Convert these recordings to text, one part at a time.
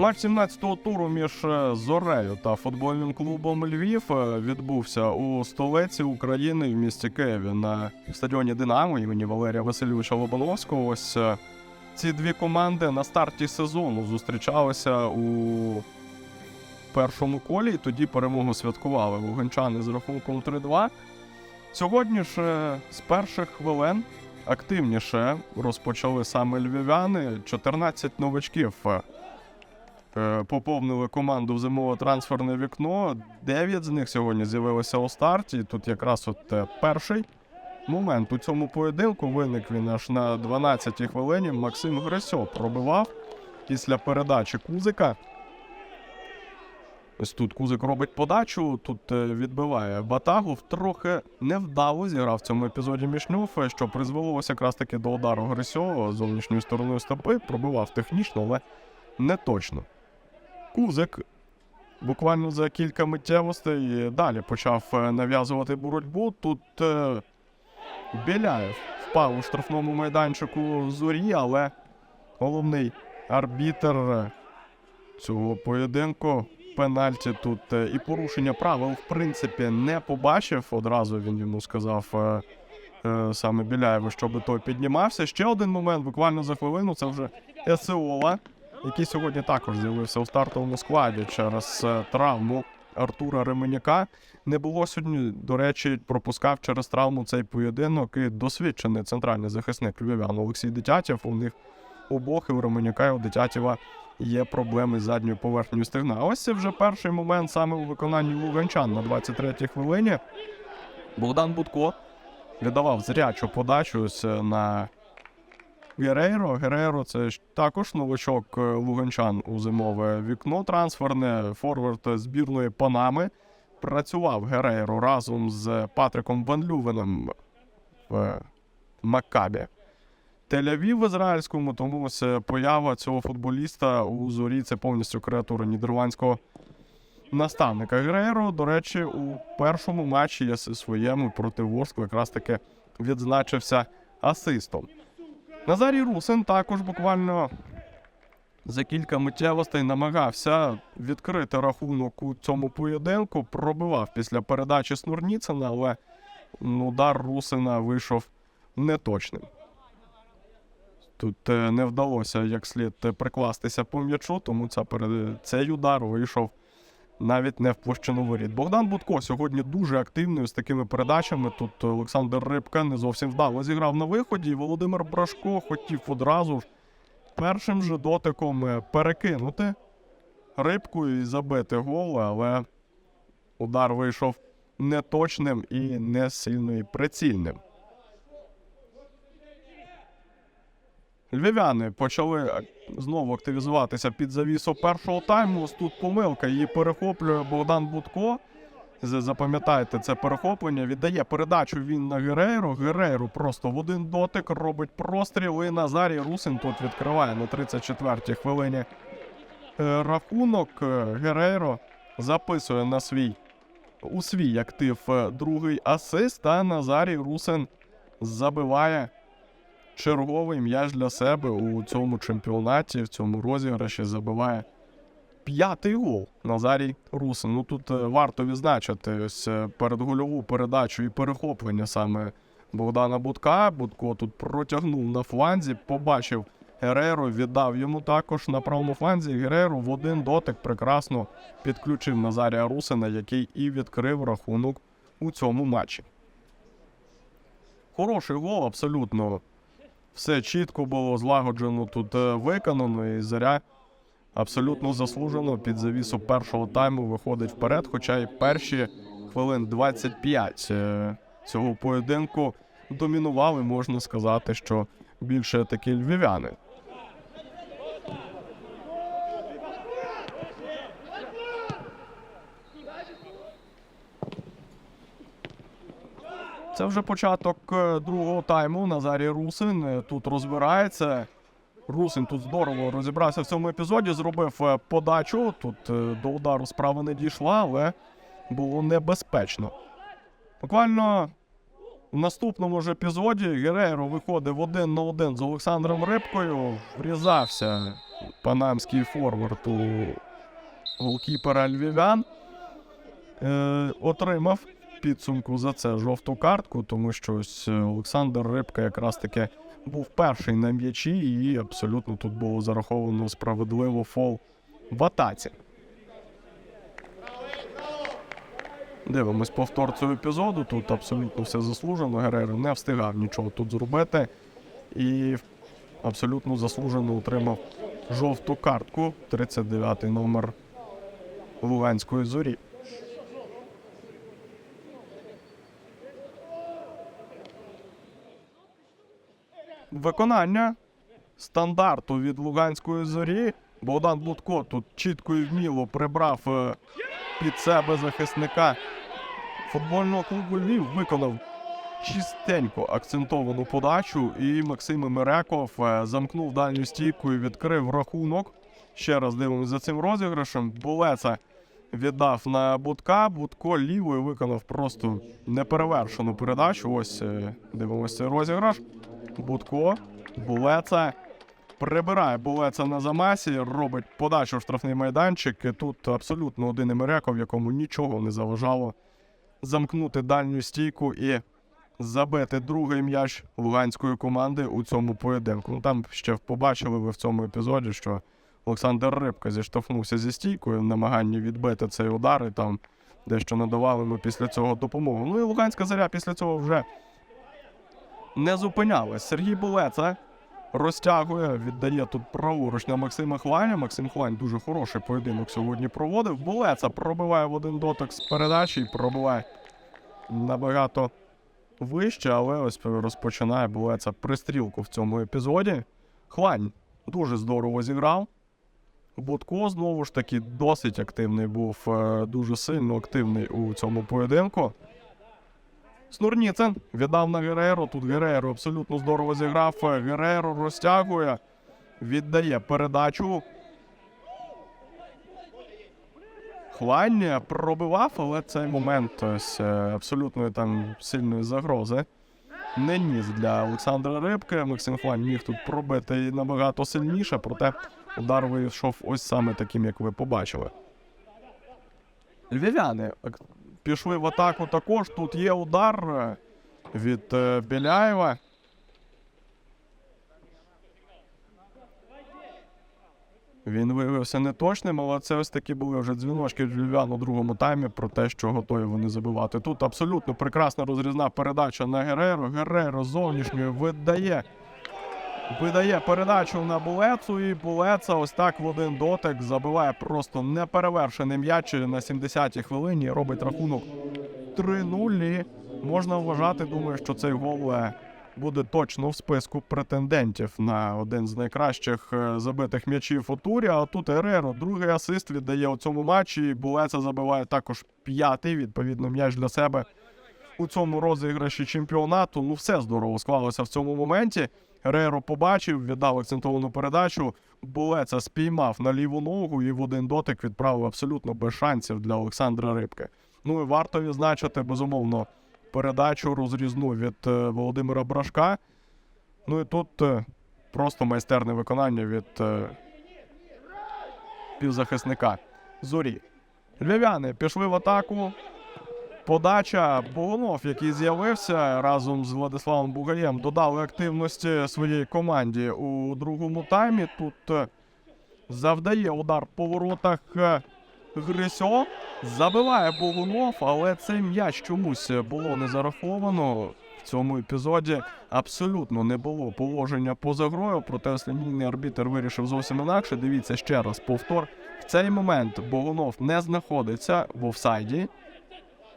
Матч 17-го туру між е, Зорею та футбольним клубом Львів е, відбувся у столиці України в місті Києві на стадіоні Динамо імені Валерія Васильовича Лобановського. Ось е, ці дві команди на старті сезону зустрічалися у першому колі, і тоді перемогу святкували луганчани з рахунком 3-2. Сьогодні ж з перших хвилин активніше розпочали саме львів'яни. 14 новачків поповнили команду в зимове трансферне вікно. Дев'ять з них сьогодні з'явилися у старті. Тут якраз от е, перший момент у цьому поєдинку виник він аж на 12-й хвилині. Максим Грисьо пробивав після передачі Кузика. Ось тут Кузик робить подачу, тут е, відбиває Батагов. Трохи невдало зіграв в цьому епізоді Мішнюф, е, що призвело ось якраз таки до удару Грисьо зовнішньою стороною стопи. Пробивав технічно, але не точно. Кузик буквально за кілька миттєвостей далі почав е, нав'язувати боротьбу. Тут е, Біляєв впав у штрафному майданчику зорі, але головний арбітер цього поєдинку пенальті тут е, і порушення правил, в принципі, не побачив. Одразу він йому сказав саме Біляєву, щоб той піднімався. Ще один момент, буквально за хвилину, це вже Есеола, який сьогодні також з'явився у стартовому складі через е, травму Артура Ременяка. Не було сьогодні, до речі, пропускав через травму цей поєдинок і досвідчений центральний захисник львів'ян Олексій Дитятєв. У них обох і у Ременяка, і у Дитятєва є проблеми з задньою поверхнею стегна. А ось це вже перший момент саме у виконанні луганчан на 23-й хвилині. Богдан Будко віддавав зрячу подачу е, на Герейро. Герейро це також новачок е, луганчан у зимове вікно трансферне. Форвард збірної Панами. Працював Герейро разом з Патриком Ван Лювеном в Маккабі. Тель-Авів в ізраїльському, тому ось е, поява цього футболіста у зорі це повністю креатура нідерландського наставника. Герейро, до речі, у першому матчі я своєму проти Ворскли якраз таки відзначився асистом. Назарій Русин також буквально за кілька миттєвостей намагався відкрити рахунок у цьому поєдинку, пробивав після передачі Снурніцина, але ну, удар Русина вийшов неточним. Тут е, не вдалося як слід е, прикластися по м'ячу, тому ця цей удар вийшов навіть не в площину воріт. Богдан Будко сьогодні дуже активний з такими передачами. Тут Олександр Рибка не зовсім вдало зіграв на виході. І Володимир Брашко хотів одразу ж першим же дотиком е, перекинути рибку і забити гол, але удар вийшов неточним і не сильно і прицільним. Львів'яни почали знову активізуватися під завісу першого тайму. Ось тут помилка. Її перехоплює Богдан Будко. Запам'ятайте це перехоплення. Віддає передачу він на Герейро. Герейро просто в один дотик робить простріл. І Назарій Русин тут відкриває на 34-й хвилині е, рахунок. Е, Герейро записує на свій у свій актив е, другий асист. А Назарій Русин забиває черговий м'яч для себе у цьому чемпіонаті, в цьому розіграші забиває п'ятий гол Назарій Русин. Ну тут е, варто відзначити ось е, передгольову передачу і перехоплення саме Богдана Будка. Будко тут протягнув на фланзі, побачив Гереро, віддав йому також на правому фланзі. Гереро в один дотик прекрасно підключив Назарія Русина, який і відкрив рахунок у цьому матчі. Хороший гол, абсолютно все чітко було злагоджено тут е, виконано, і заря абсолютно заслужено під завісу першого тайму виходить вперед. Хоча й перші хвилин 25 е, цього поєдинку домінували, можна сказати, що більше такі львів'яни. Це вже початок е, другого тайму. Назарій Русин е, тут розбирається. Русин тут здорово розібрався в цьому епізоді, зробив е, подачу. Тут до удару справа не дійшла, але було небезпечно. Буквально в наступному ж епізоді Герейро виходив один на один з Олександром Рибкою, врізався панамський форвард у голкіпера львів'ян. Е, отримав підсумку за це жовту картку, тому що ось е, Олександр Рибка якраз таки був перший на м'ячі, і абсолютно тут було зараховано справедливо фол в атаці. Дивимось повтор цього епізоду. Тут абсолютно все заслужено. Гереро не встигав нічого тут зробити. І абсолютно заслужено отримав жовту картку. 39-й номер Луганської зорі. Виконання стандарту від Луганської зорі. Богдан Будко тут чітко і вміло прибрав е, під себе захисника футбольного клубу Львів, виконав чистенько акцентовану подачу, і Максим Мереков е, замкнув дальню стійку і відкрив рахунок. Ще раз дивимося за цим розіграшем. Булеца віддав на Будка. Будко лівою виконав просто неперевершену передачу. Ось е, дивимося розіграш. Будко, Булеца. Прибирає Булеца на замасі, робить подачу в штрафний майданчик. Тут абсолютно один Емереков, якому нічого не заважало замкнути дальню стійку і забити другий м'яч луганської команди у цьому поєдинку. Ну там ще побачили ви в цьому епізоді, що Олександр Рибка зіштовхнувся зі стійкою в намаганні відбити цей удар, і там дещо надавали ми після цього допомогу. Ну і Луганська заря після цього вже не зупинялась. Сергій Булеца розтягує, віддає тут праворуч на Максима Хланя. Максим Хлань дуже хороший поєдинок сьогодні проводив. Булеца пробиває в один дотик з передачі і пробиває набагато вище, але ось розпочинає Булеца пристрілку в цьому епізоді. Хлань дуже здорово зіграв. Будко знову ж таки досить активний був, е, дуже сильно активний у цьому поєдинку. Снурніцин віддав на Гереро. Тут Гереро абсолютно здорово зіграв. Гереро розтягує, віддає передачу. Хлань пробивав, але цей момент ось е, абсолютної там сильної загрози. Не ніс для Олександра Рибки. Максим Хлань міг тут пробити і набагато сильніше, проте удар вийшов ось саме таким, як ви побачили. Львів'яни пішли в атаку також. Тут є удар е, від е, Біляєва. Він виявився неточним, але це ось такі були вже дзвіночки від львів'ян у другому таймі про те, що готові вони забивати. Тут абсолютно прекрасна розрізна передача на Гереро. Гереро зовнішньою видає. Видає передачу на Булецу, і Булеца ось так в один дотик забиває просто неперевершений м'яч на 70-й хвилині. Робить рахунок 3-0. І можна вважати, думаю, що цей гол е, буде точно в списку претендентів на один з найкращих е, забитих м'ячів у турі. А тут Ереро другий асист віддає у цьому матчі. і Булеца забиває також п'ятий, відповідно, м'яч для себе у цьому розіграші чемпіонату. Ну, все здорово склалося в цьому моменті. Реро побачив, віддав акцентовану передачу. Булеца спіймав на ліву ногу і в один дотик відправив абсолютно без шансів для Олександра Рибки. Ну і варто відзначити, безумовно, передачу розрізну від е, Володимира Брашка. Ну і тут е, просто майстерне виконання від е, півзахисника Зорі. Львів'яни пішли в атаку. Подача Богунов, який з'явився разом з Владиславом Бугаєм, додали активності своїй команді у другому таймі. Тут е, завдає удар по воротах е, Грисьо. Забиває Богунов, але цей м'яч чомусь було не зараховано. В цьому епізоді абсолютно не було положення поза грою, проте ослінійний арбітр вирішив зовсім інакше. Дивіться ще раз повтор. В цей момент Богунов не знаходиться в офсайді.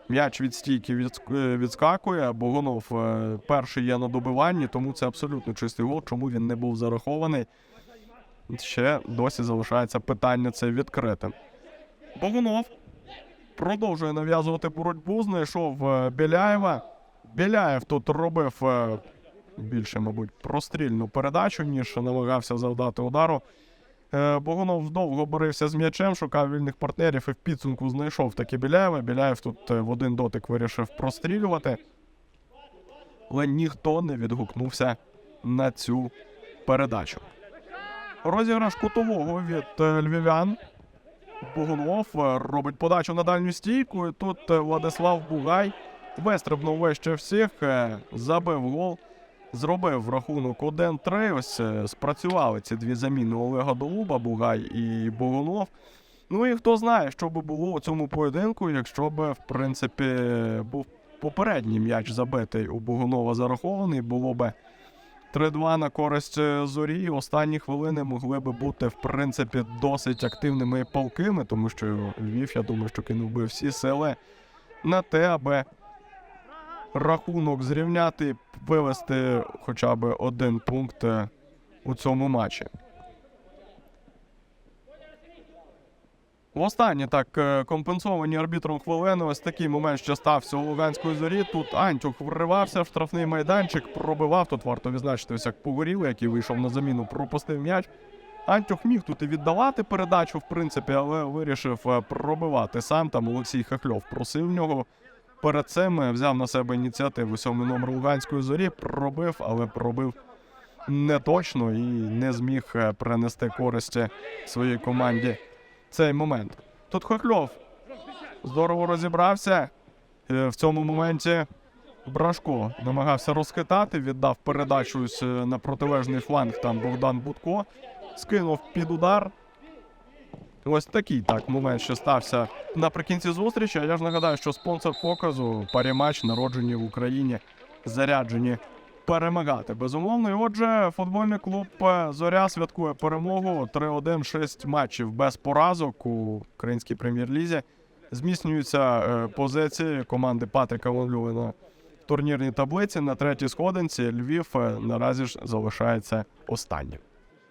М'яч від стійки е, відскакує. Богунов е, перший є на добиванні, тому це абсолютно чистий гол. Чому він не був зарахований? Ще досі залишається питання це відкритим. Богунов продовжує нав'язувати боротьбу. Знайшов е, Біляєва. Біляєв тут робив більше, мабуть, прострільну передачу, ніж намагався завдати удару. Е, Богунов довго борився з м'ячем, шукав вільних партнерів і в підсумку знайшов таки Біляєва. Біляєв тут е, в один дотик вирішив прострілювати. Але ніхто не відгукнувся на цю передачу. Розіграш кутового від е, львів'ян. Бугунов е, робить подачу на дальню стійку. І тут Владислав Бугай вистрибнув вище всіх, забив гол, зробив рахунок 1-3. Ось е, спрацювали ці дві заміни Олега Долуба, Бугай і Бугунов. Ну і хто знає, що би було у цьому поєдинку, якщо б, в принципі, був попередній м'яч забитий у Бугунова зарахований, було би 3-2 на користь е, зорі. Останні хвилини могли би бути, в принципі, досить активними і палкими, тому що Львів, я думаю, що кинув би всі сили на те, аби рахунок зрівняти вивести хоча б один пункт е, у цьому матчі. Востаннє так е, компенсовані арбітром хвилини. Ось такий момент, що стався у Луганської зорі. Тут Антюх вривався в штрафний майданчик, пробивав. Тут варто відзначити як погорілий, який вийшов на заміну, пропустив м'яч. Антюх міг тут і віддавати передачу, в принципі, але вирішив е, пробивати сам. Там Олексій Хахльов просив нього. Перед цим взяв на себе ініціативу сьомий номер Луганської зорі, пробив, але пробив не точно і не зміг е, принести користі своїй команді цей момент. Тут Хохльов здорово розібрався. Е, В цьому моменті Брашко намагався розхитати, віддав передачу е, на протилежний фланг. Там Богдан Будко скинув під удар. Ось такий так момент, що стався наприкінці зустрічі. А я ж нагадаю, що спонсор показу паріматч народжені в Україні, заряджені перемагати. Безумовно. І отже, футбольний клуб е, Зоря святкує перемогу 3-1, 6 матчів без поразок у українській прем'єр-лізі. Зміцнюються е, позиції команди Патріка Вонлювина в турнірній таблиці на третій сходинці. Львів е, наразі ж залишається останнім.